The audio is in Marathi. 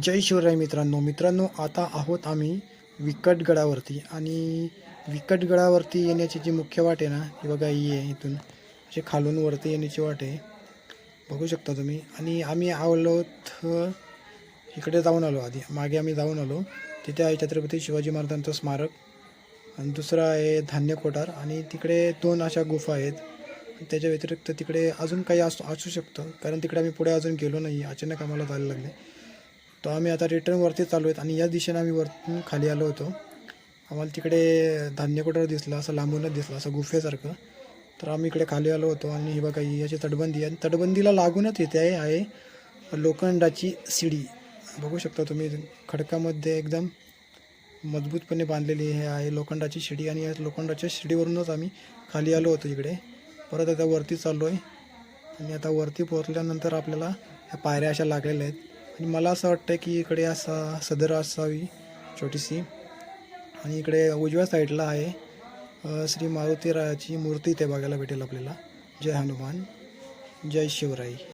जय शिवराय मित्रांनो. मित्रांनो आता आहोत आम्ही विकटगडावरती आणि विकटगडावरती येण्याची जी मुख्य वाट आहे ना ही बघा ही आहे इथून. अशी खालून वरती येण्याची वाट आहे. बघू शकता तुम्ही. आणि आम्ही आलोत इकडे जाऊन आलो आधी. मागे आम्ही जाऊन आलो. तिथे आहे छत्रपती शिवाजी महाराजांचं स्मारक. आणि दुसरं आहे धान्य कोठार. आणि तिकडे दोन अशा गुफा आहेत. त्याच्या व्यतिरिक्त तिकडे अजून काही असू असू शकतं. कारण तिकडे आम्ही पुढे अजून गेलो नाही. अचानक आम्हाला जायला लागले. तर आम्ही आता रिटर्न वरती चालू आहेत आणि या दिशेने आम्ही वरतून खाली आलो होतो. आम्हाला तिकडे धान्य दिसला असं लांबूनच दिसलं असं गुफेसारखं. तर आम्ही इकडे खाली आलो होतो आणि हे बघा ही याची तटबंदी आहे. तटबंदीला लागूनच येते आहे आहे लोखंडाची शिडी बघू शकता तुम्ही खडकामध्ये एकदम मजबूतपणे बांधलेली हे आहे लोखंडाची शिडी आणि या लोखंडाच्या शिडीवरूनच आम्ही खाली आलो होतो इकडे. परत आता वरती चाललो आहे आणि आता वरती पोहोचल्यानंतर आपल्याला ह्या पायऱ्या अशा लागलेल्या आहेत. आणि मला असं वाटतं की इकडे असा सदर असावी छोटीशी. आणि इकडे उजव्या साईडला आहे श्री मारुतीरायाची मूर्ती इथे बघायला भेटेल आपल्याला. जय हनुमान जय शिवराई